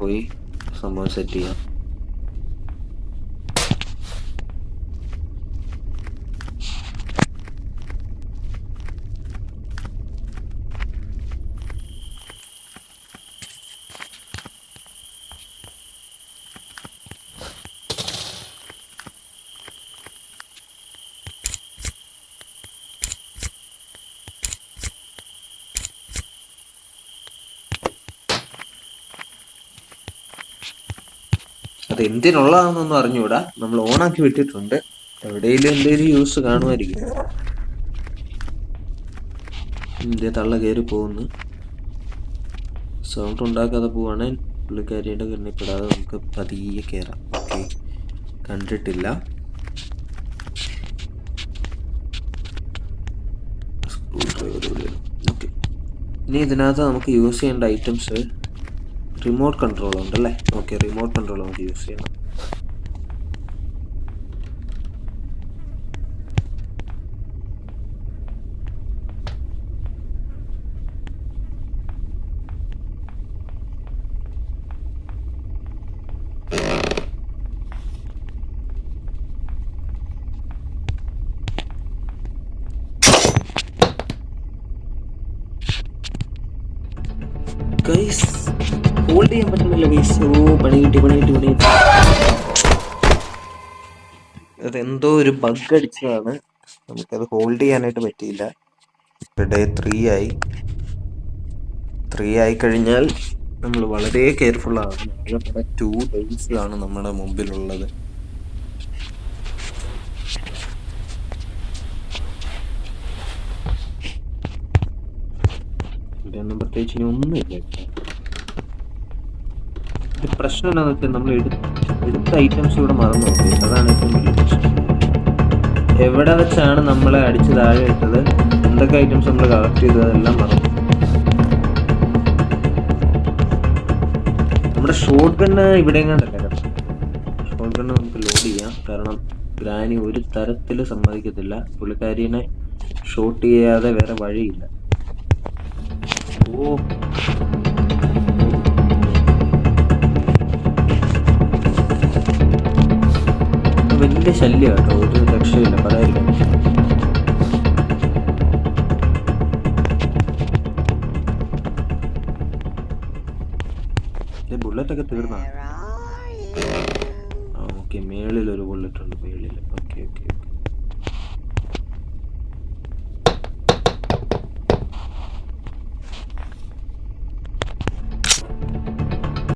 हुई समोसे दिया। അത് എന്തിനുള്ളതാണെന്നൊന്നും അറിഞ്ഞൂടാ നമ്മൾ ഓണാക്കി വിട്ടിട്ടുണ്ട്. എവിടെയെങ്കിലും എന്തെങ്കിലും യൂസ് കാണുമായിരിക്കും. ഇന്ത്യ തള്ള കയറി പോകുന്നു. സൗണ്ട് ഉണ്ടാക്കാതെ പോവുകയാണെങ്കിൽ പുള്ളിക്കാരിയുടെ കണ്ണിപ്പെടാതെ നമുക്ക് പതിയെ കയറാം ഓക്കെ. കണ്ടിട്ടില്ല. ഇനി ഇതിനകത്ത് നമുക്ക് യൂസ് ചെയ്യേണ്ട ഐറ്റംസ് റിമോട്ട് കൺട്രോൾ ഉണ്ടല്ലേ? ഓക്കെ റിമോട്ട് കൺട്രോൾ നമുക്ക് യൂസ് ചെയ്യണം ഗൈസ് ഹോൾഡ് ചെയ്യാൻ പറ്റുന്നില്ല ഗൈസ് ഓ പണി കിട്ടി പണി കിട്ടി പണി കിട്ടി. അതെന്തോ ഒരു ബഗ് അടിച്ചതാണ്. നമുക്കത് ഹോൾഡ് ചെയ്യാനായിട്ട് പറ്റിയില്ല. ഡേ ത്രീ ആയി. ത്രീ ആയി കഴിഞ്ഞാൽ നമ്മൾ വളരെ കെയർഫുൾ ആണ്. ടു ഡേയ്സിലാണ് നമ്മുടെ മുമ്പിലുള്ളത്. ഇവിടെയൊന്നും പ്രത്യേകിച്ച് ഇനി ഒന്നുമില്ല. ഇത് പ്രശ്നം എന്താണെന്ന് വെച്ചാൽ നമ്മൾ എടുത്ത ഐറ്റംസ് ഇവിടെ മറന്നു നോക്കി അതാണ് ഏറ്റവും വലിയ പ്രശ്നം. എവിടെ വെച്ചാണ് നമ്മളെ അടിച്ച് താഴെ ഇട്ടത്? എന്തൊക്കെ ഐറ്റംസ് നമ്മൾ കളക്ട് ചെയ്തത്? അതെല്ലാം മറന്നു നമ്മുടെ ഷോർട്ട് ഗണ്ണ് ഇവിടെ കണ്ടല്ലേ ഷോർട്ട് ഗണ്ണ് നമുക്ക് ലോഡ് ചെയ്യാം. കാരണം ഗ്രാനി ഒരു തരത്തിൽ സമ്മതിക്കത്തില്ല. പുള്ളിക്കാരിനെ ഷോട്ട് ചെയ്യാതെ വേറെ വഴിയില്ല. വലിയ ശല്യം കേട്ടോ. ഒരു രക്ഷയില്ല പറയാ ബുള്ളറ്റ് ഒക്കെ തീർന്നാ? ഓക്കെ മേളിൽ ഒരു ബുള്ളറ്റ് ഉണ്ട്. മേളിൽ ഓക്കെ ഓക്കെ